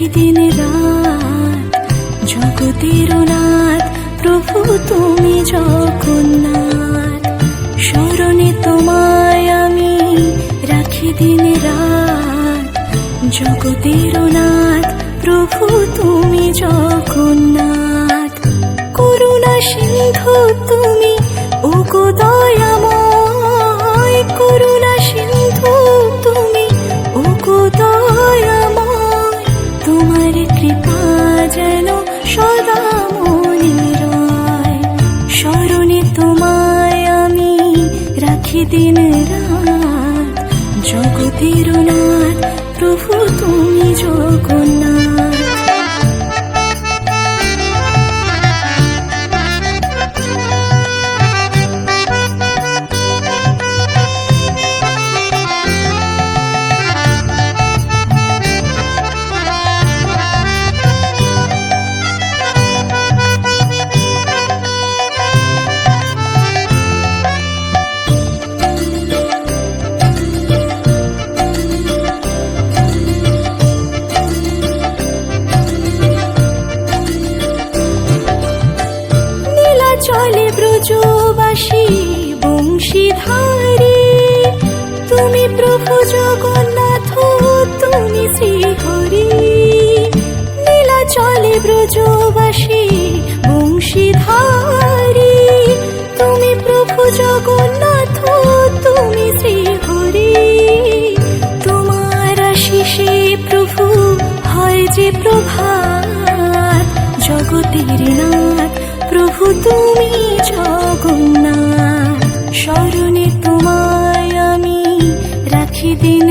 রাত, জগতের নাথ, প্রভু তুমি জগন্নাথ স্মরণে তোমায় আমি রাখি দিন রাত, জগতের নাথ, প্রভু তুমি জগন্নাথ করুণা সিন্ধু তুমি দিন রাত জগতের নাথ ব্রজবাসী বংশীধারী তুমি প্রভু জগন্নাথ তুমি শ্রীহরি নীলা চলে ব্রজবাসী বংশীধারী তুমি প্রভু জগন্নাথ তুমি তোমায় আমি রাখি দিন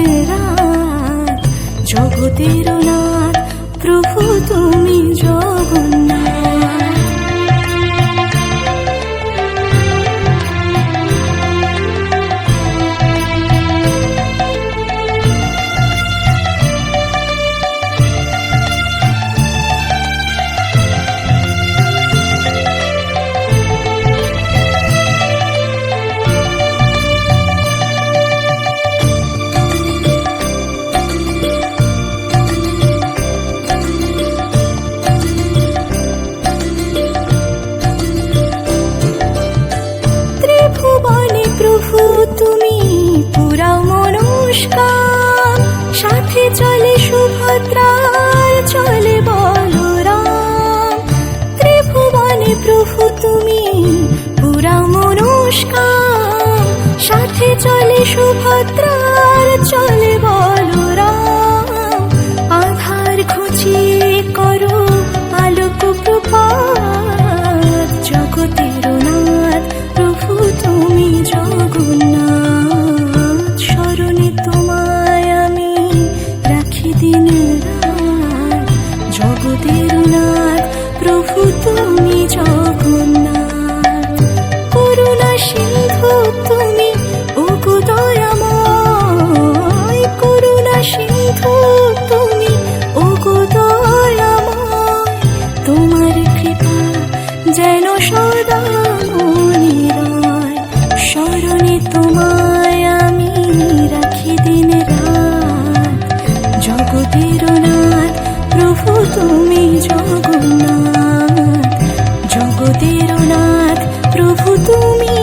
প্রভু তুমি পুরা মনস্কার, সাথে চলে সুভদ্রার, চলে বলরাম। আধার খুঁজিয়ে করো, আলোক প্রভাত জগতের নাথ প্রভু তুমি জগন্নাথ। স্মরণে তোমায় আমি রাখি দিন। স্মরণে তোমায় আমি রাখি দিন রাত। জগতের নাথ, প্রভু তুমি জগন্নাথ। জগতের নাথ, প্রভু তুমি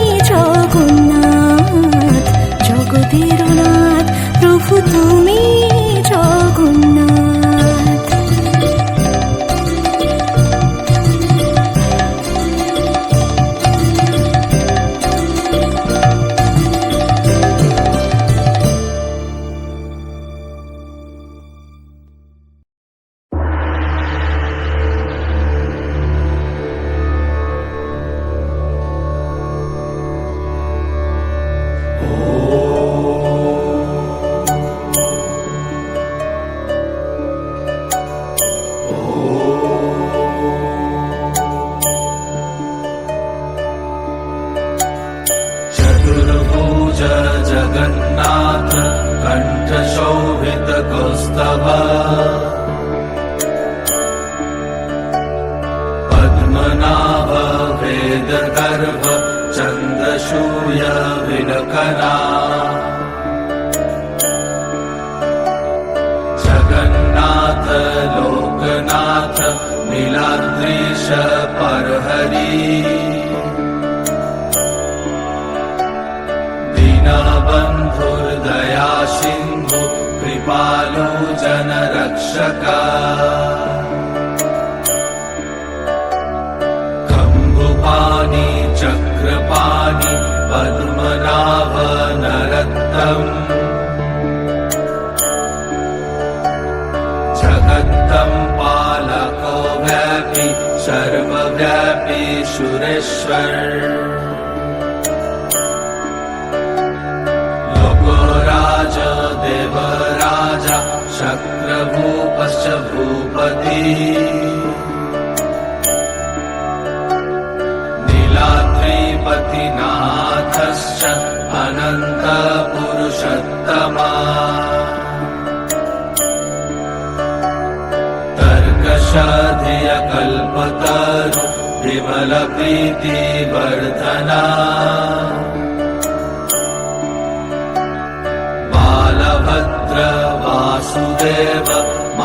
पद्मनाभ वेदगर्भ चन्द्रशूय विलकना। जगन्नाथ लोकनाथ नीलाद्रीश परहरी खम्भुपानि चक्रपाणि पद्मनाभनरम् जगत्तं पालको व्यापि सर्वव्यापि सुरेश्वर। भगो राज देवराज भूपति। नीलाद्रिपतिनाथश्च अनन्तपुरुषोत्तमा। तर्कशाधियकल्पतरु विमलप्रीतिवर्धना। बालभद्र वासुदेव